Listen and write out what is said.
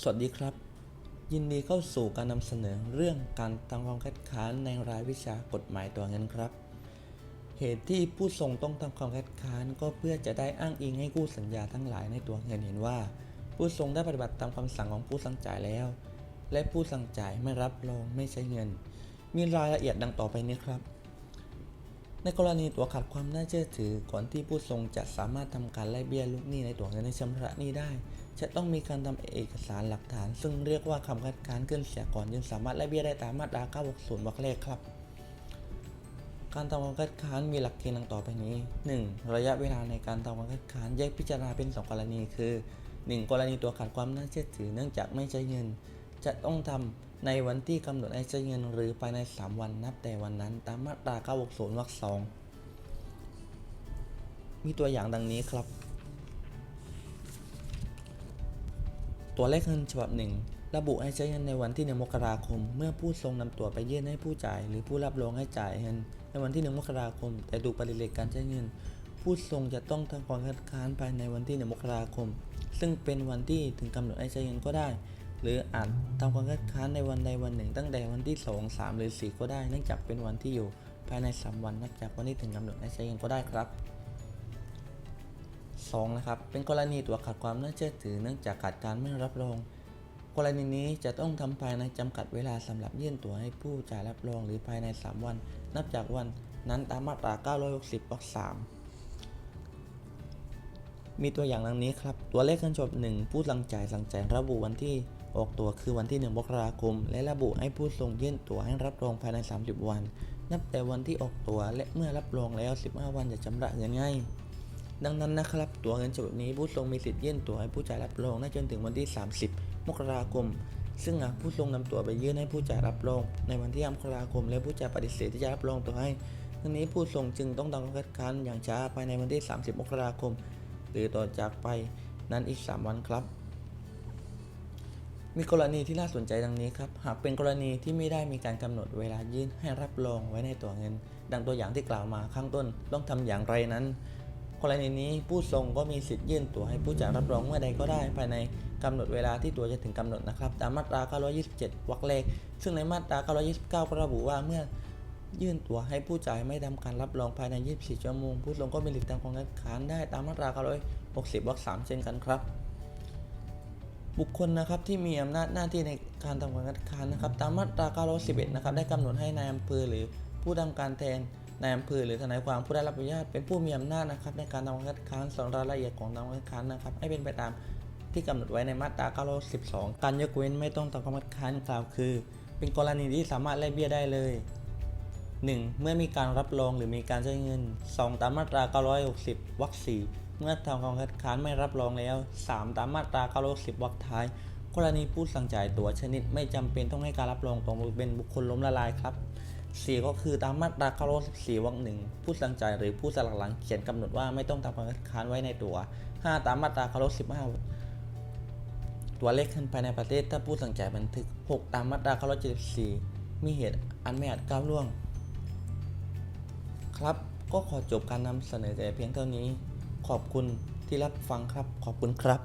สวัสดีครับ ยินดีเข้าสู่การนำเสนอเรื่องการทำความคัดค้านในรายวิชากฎหมายตัวเงินครับ เหตุที่ผู้ส่งต้องทำความคัดค้านก็เพื่อจะได้อ้างอิงให้คู่สัญญาทั้งหลายในตัวเงินเห็นว่า ผู้ส่งได้ปฏิบัติตามคำสั่งของผู้สั่งจ่ายแล้ว และผู้สั่งจ่ายไม่รับรองไม่ใช้เงิน มีรายละเอียดดังต่อไปนี้ครับ ในกรณีตัวขาดความน่าเชื่อถือก่อนที่ผู้ส่งจะสามารถทำการไล่เบี้ยลูกหนี้ในตัวเงินในชำระหนี้ได้ จะต้องมีการทำเอกสารหลักฐาน ซึ่งเรียกว่าคำคัดค้านขึ้นเสียก่อนจึงสามารถไล่เบี้ยได้ตามมาตรา 960วรรคแรกครับ การทำความคัดค้านมีหลักเกณฑ์ดังต่อไปนี้ 1. ระยะเวลาในการทำความคัดค้านแยกพิจารณาเป็น 2 กรณีคือ 1. กรณีตัวขาดความน่าเชื่อถือเนื่องจากไม่ใช้เงิน จะต้องทำ ในวันที่กำหนดให้ใช้เงินหรือภายใน 3 วันนับแต่วันนั้น ตามมาตรา960วรรค2มีตัวอย่างดังนี้ครับ ตัวเลขเงินฉบับหนึ่งระบุให้ใช้เงินในวันที่ 1 มกราคม เมื่อผู้ส่งนำตัวไปยื่นให้ผู้จ่าย หรือผู้รับรองให้จ่ายเงิน ในวันที่ 1 มกราคม แต่ถูปฏิเสธการใช้เงิน ผู้ส่งจะต้องทำความคัดค้านภายในวันที่ 1 มกราคม ซึ่งเป็นวันที่ถึงกำหนดให้ใช้เงินก็ได้ หรืออาจทำความคัดค้านในวันใดวันหนึ่ง ตั้งแต่วันที่ 2 3 หรือ 4 ก็ได้ เนื่องจากเป็นวันที่อยู่ภายใน 3 วันนับจากวันที่ถึงกำหนดให้ใช้เงินก็ได้ครับ 2. นะครับ เป็นกรณีตัวขาดความน่าเชื่อถือ เนื่องจากขาดการไม่รับรอง กรณีนี้จะต้องทำภายในจำกัดเวลาสำหรับยื่นตัวให้ผู้จ่ายรับรองหรือภายใน 3 วัน นับจากวันนั้นตามมาตรา 960วรรค3 มีตัวอย่างดังนี้ครับ ตัวเลขเงินฉบับ1ผู้สั่งจ่ายสั่งจ่ายระบุวันที่ออกตัวคือวันที่ 1มกราคม และระบุให้ผู้ส่งยื่นตั๋วให้รับรองภายใน 30 วัน นับแต่วันที่ออกตัวและเมื่อรับรองแล้ว 15 วันจะชำระเงินง่ายดังนั้นนะครับ ตั๋วเงินฉบับนี้ผู้ส่งมีสิทธิ์ยื่นตั๋วให้ผู้จ่ายรับรองได้จนถึงวันที่ 30 มกราคม ซึ่งหากผู้ส่งนำตั๋วไปยื่นให้ผู้จ่ายรับรอง ในวันที่5มกราคม และผู้จ่ายปฏิเสธที่จะรับรองตั๋วให้ทั้งนี้ผู้ส่งจึงต้องทำการคัดค้านอย่างช้าภายในวันที่ 30 มกราคม รือต่อจากไปนั้นอีก 3 วันครับ มีกรณีที่น่าสนใจดังนี้ครับ หากเป็นกรณีที่ไม่ได้มีการกำหนดเวลายื่นให้รับรองไว้ในตั๋วเงิน ดังตัวอย่างที่กล่าวมาข้างต้นต้องทำอย่างไรนั้น กรณีนี้ผู้ส่งก็มีสิทธิ์ยื่นตั๋วให้ผู้จ่ายรับรองเมื่อใดก็ได้ภายในกำหนดเวลาที่ตั๋วจะถึงกำหนดนะครับ ตามมาตรา 927 วรรคแรกซึ่งในมาตรา 929 ก็ระบุว่าเมื่อ ยื่นตั๋วให้ผู้จ่ายไม่ทำการรับรองภายใน 24 ชั่วโมง ผู้ส่งก็มีสิทธิ์ทำความคัดค้านได้ตามมาตรา960วรรค3เช่นกันครับ บุคคลนะครับที่มีอำนาจหน้าที่ในการทำการคัดค้านนะครับ ตามมาตรา911นะครับได้กำหนดให้นายอำเภอหรือผู้ทำการแทนนายอำเภอหรือทนายความผู้ได้รับอนุญาตเป็นผู้มีอำนาจนะครับ ในการทำการคัดค้านส่วนรายละเอียดของทำการคัดค้านนะครับ ให้เป็นไปตามที่กำหนดไว้ในมาตรา912 การยกเว้นไม่ต้องทำการคัดค้านกล่าวคือ เป็นกรณีที่สามารถไล่เบี้ยได้เลย 1. เมื่อมีการรับรองหรือมีการใช้เงิน 2. ตามมาตรา 960 วรรค4เมื่อทำความคัดค้านไม่รับรองแล้ว 3. ตามมาตรา 960 วรรคท้าย กรณีผู้สั่งจ่ายตั๋วชนิดไม่จำเป็นต้องให้การรับรองตรงเป็นบุคคลล้มละลายครับ 4 ก็คือตามมาตรา964วรรคหนึ่งผู้สั่งจ่ายหรือผู้สลักหลังเขียนกำหนดว่าไม่ต้องทำความคัดค้านไว้ในตั๋ว 5. ตามมาตรา 915ตัวเลขขึ้นภายในประเทศถ้าผู้สั่งจ่ายบันทึก 6 ตามมาตรา 974 มีเหตุอันไม่อาจก้าวล่วง ครับก็ขอจบการนำเสนอแต่เพียงเท่านี้ ขอบคุณที่รับฟังครับ ขอบคุณครับ